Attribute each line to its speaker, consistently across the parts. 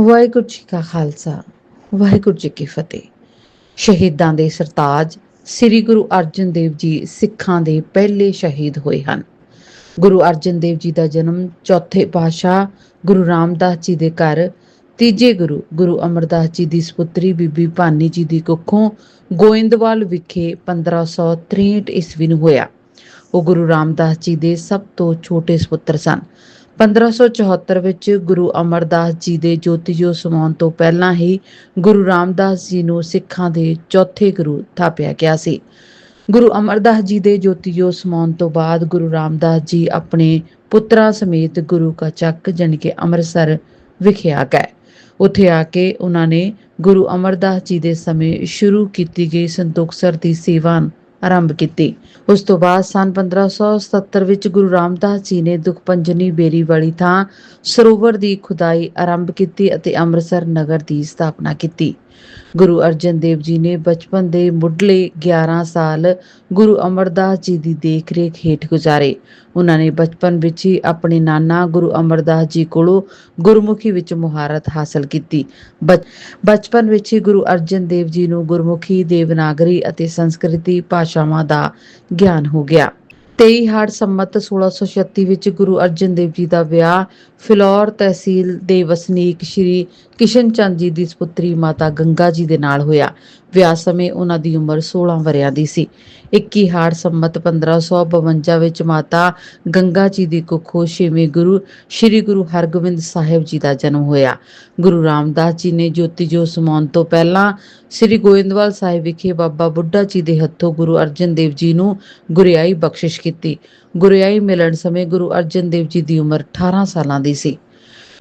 Speaker 1: ਵਾਹਿਗੁਰੂ ਜੀ ਕਾ ਖਾਲਸਾ, ਵਾਹਿਗੁਰੂ ਜੀ ਕੀ ਫਤਿਹ। ਸ਼ਹੀਦਾਂ ਦੇ ਸਰਤਾਜ, ਸ੍ਰੀ ਗੁਰੂ ਅਰਜਨ ਦੇਵ ਜੀ ਸਿੱਖਾਂ ਦੇ ਪਹਿਲੇ ਸ਼ਹੀਦ ਹੋਏ ਹਨ। ਗੁਰੂ ਅਰਜਨ ਦੇਵ ਜੀ ਦਾ ਜਨਮ ਚੌਥੇ ਪਾਤਸ਼ਾਹ ਗੁਰੂ ਰਾਮਦਾਸ ਜੀ ਦੇ ਘਰ, ਤੀਜੇ ਗੁਰੂ ਗੁਰੂ ਅਮਰਦਾਸ ਜੀ ਦੀ ਸੁਪੁੱਤਰੀ ਬੀਬੀ ਭਾਨੀ ਜੀ ਦੀ ਕੁੱਖੋਂ ਗੋਇੰਦਵਾਲ ਵਿਖੇ 1563 ਈਸਵੀ ਨੂੰ ਹੋਇਆ। ਉਹ ਗੁਰੂ ਰਾਮਦਾਸ ਜੀ ਦੇ ਸਭ ਤੋਂ ਛੋਟੇ ਸੁਪੁੱਤਰ ਸਨ। 1574 ਵਿੱਚ ਗੁਰੂ ਅਮਰਦਾਸ ਜੀ ਦੇ ਜੋਤੀਜੋ ਸਮਾਉਣ ਤੋਂ ਪਹਿਲਾਂ ਹੀ ਗੁਰੂ ਰਾਮਦਾਸ ਜੀ ਨੂੰ ਸਿੱਖਾਂ ਦੇ ਚੌਥੇ ਗੁਰੂ ਥਾਪਿਆ ਗਿਆ ਸੀ। ਗੁਰੂ ਅਮਰਦਾਸ ਜੀ ਦੇ ਜੋਤੀਜੋ ਸਮਾਉਣ ਤੋਂ ਬਾਅਦ ਗੁਰੂ ਰਾਮਦਾਸ ਜੀ ਆਪਣੇ ਪੁੱਤਰਾਂ ਸਮੇਤ ਗੁਰੂ ਕਾ ਚੱਕ ਜਾਣੀ ਕਿ ਅੰਮ੍ਰਿਤਸਰ ਵਿਖੇ ਆ ਗਏ। ਉੱਥੇ ਆ ਕੇ ਉਹਨਾਂ ਨੇ ਗੁਰੂ ਅਮਰਦਾਸ ਜੀ ਦੇ ਸਮੇਂ ਸ਼ੁਰੂ ਕੀਤੀ ਗਈ ਸੰਤੋਖਸਰ ਦੀ ਸੇਵਾ ਆਰੰਭ ਕੀਤੀ। ਉਸ ਤੋਂ ਬਾਅਦ ਸਨ 1577 ਵਿੱਚ ਗੁਰੂ ਰਾਮਦਾਸ ਜੀ ਨੇ ਦੁਖਪੰਜਨੀ ਬੇਰੀ ਵਾਲੀ ਥਾਂ ਸਰੋਵਰ ਦੀ ਖੁਦਾਈ ਆਰੰਭ ਕੀਤੀ ਅਤੇ ਅੰਮ੍ਰਿਤਸਰ ਨਗਰ ਦੀ ਸਥਾਪਨਾ ਕੀਤੀ। ਗੁਰੂ ਅਰਜਨ ਦੇਵ ਜੀ ਨੇ ਬਚਪਨ ਦੇ ਮੁੱਢਲੇ 11 ਸਾਲ ਗੁਰੂ ਅਮਰਦਾਸ ਜੀ ਦੀ ਦੇਖਰੇਖ ਹੇਠ ਗੁਜ਼ਾਰੇ। ਉਹਨਾਂ ਨੇ ਬਚਪਨ ਵਿੱਚ ਹੀ ਆਪਣੇ ਨਾਨਾ ਗੁਰੂ ਅਮਰਦਾਸ ਜੀ ਕੋਲੋਂ ਗੁਰਮੁਖੀ ਵਿੱਚ ਮੁਹਾਰਤ ਹਾਸਲ ਕੀਤੀ। ਬਚ- ਬਚਪਨ ਵਿੱਚ ਹੀ ਗੁਰੂ ਅਰਜਨ ਦੇਵ ਜੀ ਨੂੰ ਗੁਰਮੁਖੀ ਦੇਵਨਾਗਰੀ ਅਤੇ ਸੰਸਕ੍ਰਿਤੀ ਭਾਸ਼ਾਵਾਂ ਦਾ ਗਿਆਨ ਹੋ ਗਿਆ। 23 ਹੜ ਸੰਮਤ 1636 ਵਿੱਚ ਗੁਰੂ ਅਰਜਨ ਦੇਵ ਜੀ ਦਾ ਵਿਆਹ, ਫਿਲੌਰ ਤਹਿਸੀਲ ਦੇ ਵਸਨੀਕ ਸ਼੍ਰੀ ਕਿਸ਼ਨ ਚੰਦ ਜੀ ਦੀ ਸੁਪੁੱਤਰੀ ਮਾਤਾ ਗੰਗਾ ਜੀ ਦੇ ਨਾਲ ਹੋਇਆ। ਵਿਆਹ ਸਮੇਂ ਉਹਨਾਂ ਦੀ ਉਮਰ 16 ਵਰਿਆਂ ਦੀ ਸੀ। 21 ਹਾੜ ਸੰਮਤ 1552 ਵਿੱਚ ਮਾਤਾ ਗੰਗਾ ਜੀ ਦੀ ਕੁੱਖੋਂ ਛੇਵੇਂ ਗੁਰੂ, ਸ਼੍ਰੀ ਗੁਰੂ ਹਰਗੋਬਿੰਦ ਸਾਹਿਬ ਜੀ ਦਾ ਜਨਮ ਹੋਇਆ। ਗੁਰੂ ਰਾਮਦਾਸ ਜੀ ਨੇ ਜੋਤੀ ਜੋ ਸਮਾਉਣ ਤੋਂ ਪਹਿਲਾਂ ਸ੍ਰੀ ਗੋਇੰਦਵਾਲ ਸਾਹਿਬ ਵਿਖੇ ਬਾਬਾ ਬੁੱਢਾ ਜੀ ਦੇ ਹੱਥੋਂ ਗੁਰੂ ਅਰਜਨ ਦੇਵ ਜੀ ਨੂੰ ਗੁਰਿਆਈ ਬਖਸ਼ਿਸ਼ ਕੀਤੀ। ਗੁਰਿਆਈ ਮਿਲਣ ਸਮੇਂ ਗੁਰੂ ਅਰਜਨ ਦੇਵ ਜੀ ਦੀ ਉਮਰ 18 ਸਾਲਾਂ ਦੀ ਸੀ।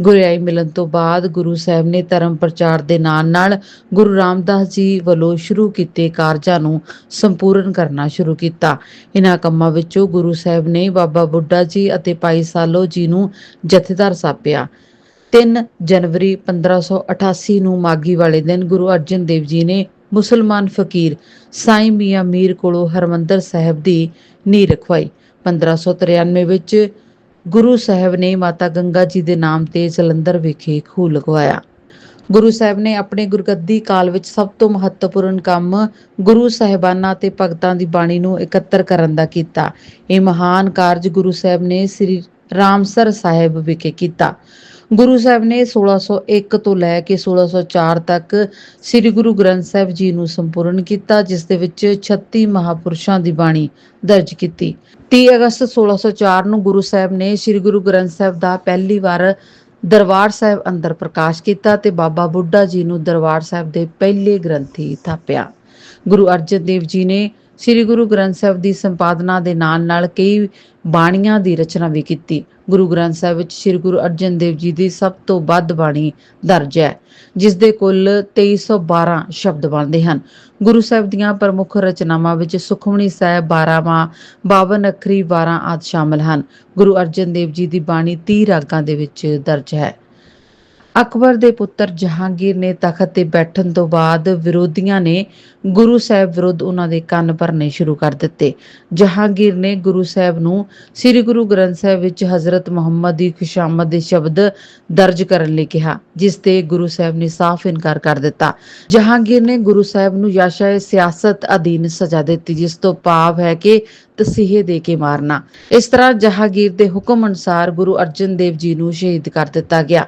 Speaker 1: ਗੁਰਿਆਈ ਮਿਲਣ ਤੋਂ ਬਾਅਦ ਗੁਰੂ ਸਾਹਿਬ ਨੇ ਧਰਮ ਪ੍ਰਚਾਰ ਦੇ ਨਾਲ ਨਾਲ ਗੁਰੂ ਰਾਮਦਾਸ ਜੀ ਵੱਲੋਂ ਸ਼ੁਰੂ ਕੀਤੇ ਕਾਰਜਾਂ ਨੂੰ ਸੰਪੂਰਨ ਕਰਨਾ ਸ਼ੁਰੂ ਕੀਤਾ। ਇਹਨਾਂ ਕੰਮਾਂ ਵਿੱਚੋਂ ਗੁਰੂ ਸਾਹਿਬ ਨੇ ਬਾਬਾ ਬੁੱਢਾ ਜੀ ਅਤੇ ਭਾਈ ਸਾਲੋ ਜੀ ਨੂੰ ਜਥੇਦਾਰ ਸਾਪਿਆ। 3 ਜਨਵਰੀ 1588 ਨੂੰ ਮਾਗੀ ਵਾਲੇ ਦਿਨ ਗੁਰੂ ਅਰਜਨ ਦੇਵ ਜੀ ਨੇ ਮੁਸਲਮਾਨ ਫਕੀਰ ਸਾਈਂ ਮੀਆਂ ਮੀਰ ਕੋਲੋਂ ਹਰਮੰਦਰ ਸਾਹਿਬ ਦੀ ਨੀਂਹ ਰਖਵਾਈ। 1593 ਵਿੱਚ ਗੁਰੂ ਸਾਹਿਬ ਨੇ ਮਾਤਾ ਗੰਗਾ ਜੀ ਦੇ ਨਾਮ ਤੇ ਜਲੰਧਰ ਵਿਖੇ ਖੂਹ ਲਗਵਾਇਆ। ਗੁਰੂ ਸਾਹਿਬ ਨੇ ਆਪਣੇ ਗੁਰਗੱਦੀ ਕਾਲ ਵਿੱਚ ਸਭ ਤੋਂ ਮਹੱਤਵਪੂਰਨ ਕੰਮ ਗੁਰੂ ਸਾਹਿਬਾਨਾਂ ਤੇ ਭਗਤਾਂ ਦੀ ਬਾਣੀ ਨੂੰ ਇਕੱਤਰ ਕਰਨ ਦਾ ਕੀਤਾ। ਇਹ ਮਹਾਨ ਕਾਰਜ ਗੁਰੂ ਸਾਹਿਬ ਨੇ ਸ੍ਰੀ ਰਾਮਸਰ ਸਾਹਿਬ ਵਿਖੇ ਕੀਤਾ। ਗੁਰੂ ਸਾਹਿਬ ਨੇ 1601 ਤੋਂ ਲੈ ਕੇ 1604 ਤੱਕ ਸ੍ਰੀ ਗੁਰੂ ਗ੍ਰੰਥ ਸਾਹਿਬ ਜੀ ਨੂੰ ਸੰਪੂਰਨ ਕੀਤਾ, ਜਿਸ ਦੇ ਵਿੱਚ 36 ਮਹਾਪੁਰਸ਼ਾਂ ਦੀ ਬਾਣੀ ਦਰਜ ਕੀਤੀ। 30 ਅਗਸਤ 1604 ਨੂੰ ਗੁਰੂ ਸਾਹਿਬ ਨੇ ਸ੍ਰੀ ਗੁਰੂ ਗ੍ਰੰਥ ਸਾਹਿਬ ਦਾ ਪਹਿਲੀ ਵਾਰ ਦਰਬਾਰ ਸਾਹਿਬ ਅੰਦਰ ਪ੍ਰਕਾਸ਼ ਕੀਤਾ ਤੇ ਬਾਬਾ ਬੁੱਢਾ ਜੀ ਨੂੰ ਦਰਬਾਰ ਸਾਹਿਬ ਦੇ ਪਹਿਲੇ ਗ੍ਰੰਥੀ ਥਾਪਿਆ। ਗੁਰੂ ਅਰਜਨ ਦੇਵ ਜੀ ਨੇ ਸ੍ਰੀ ਗੁਰੂ ਗ੍ਰੰਥ ਸਾਹਿਬ ਦੀ ਸੰਪਾਦਨਾ ਦੇ ਨਾਲ-ਨਾਲ ਕਈ ਬਾਣੀਆਂ ਦੀ ਰਚਨਾ ਵੀ ਕੀਤੀ। ਗੁਰੂ ਗ੍ਰੰਥ ਸਾਹਿਬ ਵਿੱਚ ਸ੍ਰੀ ਗੁਰੂ ਅਰਜਨ ਦੇਵ ਜੀ ਦੀ ਸਭ ਤੋਂ ਵੱਧ ਬਾਣੀ ਦਰਜ ਹੈ, ਜਿਸ ਦੇ ਕੁੱਲ 2312 ਸ਼ਬਦ ਬਣਦੇ ਹਨ। ਗੁਰੂ ਸਾਹਿਬ ਦੀਆਂ ਪ੍ਰਮੁੱਖ ਰਚਨਾਵਾਂ ਵਿੱਚ ਸੁਖਮਣੀ ਸਾਹਿਬ 12ਵਾਂ 52 ਅੱਖਰੀ 12 ਆਦਿ ਸ਼ਾਮਲ ਹਨ। ਗੁਰੂ ਅਰਜਨ ਦੇਵ ਜੀ ਦੀ ਬਾਣੀ 30 ਰਾਗਾਂ ਦੇ ਵਿੱਚ ਦਰਜ ਹੈ। ਅਕਬਰ ਦੇ ਪੁੱਤਰ ਜਹਾਂਗੀਰ ਨੇ ਤਖਤ ਤੇ ਬੈਠਣ ਤੋਂ ਬਾਅਦ ਵਿਰੋਧੀਆਂ ਨੇ ਗੁਰੂ ਸਾਹਿਬ ਵਿਰੁੱਧ ਉਹਨਾਂ ਦੇ ਕੰਨ ਭਰਨੇ ਸ਼ੁਰੂ ਕਰ ਦਿੱਤੇ। ਜਹਾਂਗੀਰ ਨੇ ਗੁਰੂ ਸਾਹਿਬ ਨੂੰ ਸ੍ਰੀ ਗੁਰੂ ਗ੍ਰੰਥ ਸਾਹਿਬ ਵਿੱਚ ਹਜ਼ਰਤ ਮੁਹੰਮਦ ਦੀ ਖੁਸ਼ਾਮਦ ਦੇ ਸ਼ਬਦ ਦਰਜ ਕਰਨ ਲਈ ਕਿਹਾ, ਜਿਸ ਤੇ ਗੁਰੂ ਸਾਹਿਬ ਨੇ ਸਾਫ਼ ਇਨਕਾਰ ਕਰ ਦਿੱਤਾ। ਜਹਾਂਗੀਰ ਨੇ ਗੁਰੂ ਸਾਹਿਬ ਨੂੰ ਯਾਸ਼ਾਏ ਸਿਆਸਤ ਅਧੀਨ ਸਜ਼ਾ ਦਿੱਤੀ, ਜਿਸ ਤੋਂ ਭਾਵ ਹੈ ਕਿ ਤਸੀਹੇ ਦੇ ਕੇ ਮਾਰਨਾ। ਇਸ ਤਰ੍ਹਾਂ ਜਹਾਂਗੀਰ ਦੇ ਹੁਕਮ ਅਨੁਸਾਰ ਗੁਰੂ ਅਰਜਨ ਦੇਵ ਜੀ ਨੂੰ ਸ਼ਹੀਦ ਕਰ ਦਿੱਤਾ ਗਿਆ।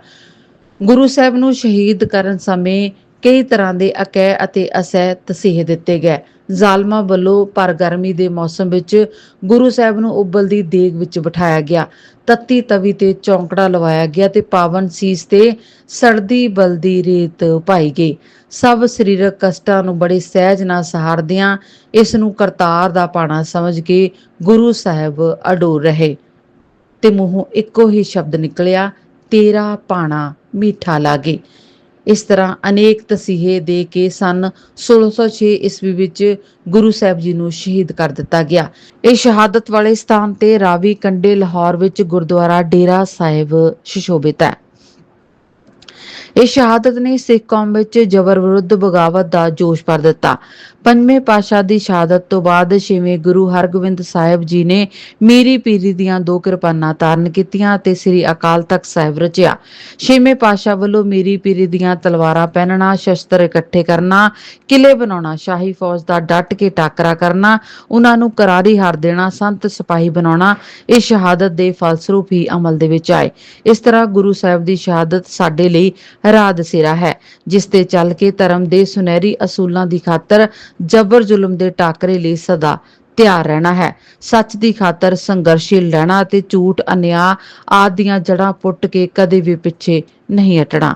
Speaker 1: ਗੁਰੂ ਸਾਹਿਬ ਨੂੰ ਸ਼ਹੀਦ ਕਰਨ ਸਮੇਂ ਕਈ ਤਰ੍ਹਾਂ ਦੇ ਅਕੈ ਅਤੇ ਅਸਹਿ ਤਸੀਹੇ ਦਿੱਤੇ ਗਏ। ਜ਼ਾਲਮਾਂ ਵੱਲੋਂ ਪਰ ਗਰਮੀ ਦੇ ਮੌਸਮ ਵਿੱਚ ਗੁਰੂ ਸਾਹਿਬ ਨੂੰ ਉਬਲਦੀ ਦੇਗ ਵਿੱਚ ਬਿਠਾਇਆ ਗਿਆ। ਤੱਤੀ ਤਵੀ ਤੇ ਚੌਂਕੜਾ ਲਵਾਇਆ ਗਿਆ ਤੇ ਪਾਵਨ ਸੀਸ ਤੇ ਸੜਦੀ ਬਲਦੀ ਰੇਤ ਪਾਈ ਗਈ। ਸਭ ਸਰੀਰਕ ਕਸ਼ਟਾਂ ਨੂੰ ਬੜੇ ਸਹਿਜ ਨਾਲ ਸਹਾਰਦਿਆਂ ਇਸ ਨੂੰ ਕਰਤਾਰ ਦਾ ਪਾਣਾ ਸਮਝ ਕੇ ਗੁਰੂ ਸਾਹਿਬ ਅਡੋਰ ਰਹੇ। ਤੇ ਮੂੰਹੋਂ ਇੱਕੋ ਹੀ ਸ਼ਬਦ ਨਿਕਲਿਆ, ਤੇਰਾ ਪਾਣਾ। ਮੀਠਾ ਲਾਗੇ। ਇਸ ਤਰ੍ਹਾਂ ਅਨੇਕ ਤਸੀਹੇ ਦੇ ਕੇ ਸਨ 1606 ਈਸਵੀ ਵਿੱਚ ਗੁਰੂ ਸਾਹਿਬ ਜੀ ਨੂੰ ਸ਼ਹੀਦ ਕਰ ਦਿੱਤਾ ਗਿਆ। ਇਹ ਸ਼ਹਾਦਤ ਵਾਲੇ ਸਥਾਨ ਤੇ ਰਾਵੀ ਕੰਡੇ ਲਾਹੌਰ ਵਿੱਚ ਗੁਰਦੁਆਰਾ ਡੇਰਾ ਸਾਹਿਬ ਸ਼ਿਸ਼ੋਭਿਤ ਹੈ। ਇਹ ਸ਼ਹਾਦਤ ਨੇ ਸਿੱਖ ਕੌਮ ਵਿੱਚ ਜ਼ਬਰ ਵਿਰੁੱਧ ਬਗਾਵਤ ਦਾ ਜੋਸ਼ ਭਰ ਦਿੱਤਾ। ਪੰਜਵੇਂ ਪਾਤਸ਼ਾਹ ਦੀ ਸ਼ਹਾਦਤ ਤੋਂ ਬਾਅਦ ਛੇਵੇਂ ਗੁਰੂ ਹਰਗੋਬਿੰਦ ਸਾਹਿਬ ਜੀ ਨੇ ਮੀਰੀ ਪੀਰੀ ਦੀਆਂ ਦੋ ਕਿਰਪਾਨਾਂ ਧਾਰਨ ਕੀਤੀਆਂ ਅਤੇ ਸ੍ਰੀ ਅਕਾਲ ਤਖਤ ਸਾਹਿਬ ਰਚਿਆ। ਛੇਵੇਂ ਪਾਤਸ਼ਾਹ ਵੱਲੋਂ ਮੀਰੀ ਪੀਰੀ ਦੀਆਂ ਤਲਵਾਰਾਂ ਪਹਿਨਣਾ, ਸ਼ਸਤਰ ਇਕੱਠੇ ਕਰਨਾ, ਕਿਲੇ ਬਣਾਉਣਾ, ਸ਼ਾਹੀ ਫੌਜ ਦਾ ਡਟ ਕੇ ਟਾਕਰਾ ਕਰਨਾ, ਉਹਨਾਂ ਨੂੰ ਕਰਾਰੀ ਹਾਰ ਦੇਣਾ, ਸੰਤ ਸਿਪਾਹੀ ਬਣਾਉਣਾ, ਇਹ ਸ਼ਹਾਦਤ ਦੇ ਫਲਸਰੂਪ ਹੀ ਅਮਲ ਦੇ ਵਿੱਚ ਆਏ। ਇਸ ਤਰ੍ਹਾਂ ਗੁਰੂ ਸਾਹਿਬ ਦੀ ਸ਼ਹਾਦਤ ਸਾਡੇ ਲਈ ਰਾਹ ਦਸੇਰਾ ਹੈ, ਜਿਸ ਤੇ ਚੱਲ ਕੇ ਧਰਮ ਦੇ ਸੁਨਹਿਰੀ ਅਸੂਲਾਂ ਦੀ ਖਾਤਰ ਜ਼ਬਰ ਜ਼ੁਲਮ ਦੇ ਟਾਕਰੇ ਲਈ ਸਦਾ ਤਿਆਰ ਰਹਿਣਾ ਹੈ। ਸੱਚ ਦੀ ਖਾਤਰ ਸੰਘਰਸ਼ੀਲ ਰਹਿਣਾ ਅਤੇ ਝੂਠ, ਅਨਿਆ ਆਦਿ ਦੀਆਂ ਜੜ੍ਹਾਂ ਪੁੱਟ ਕੇ ਕਦੇ ਵੀ ਪਿੱਛੇ ਨਹੀਂ ਹਟਣਾ।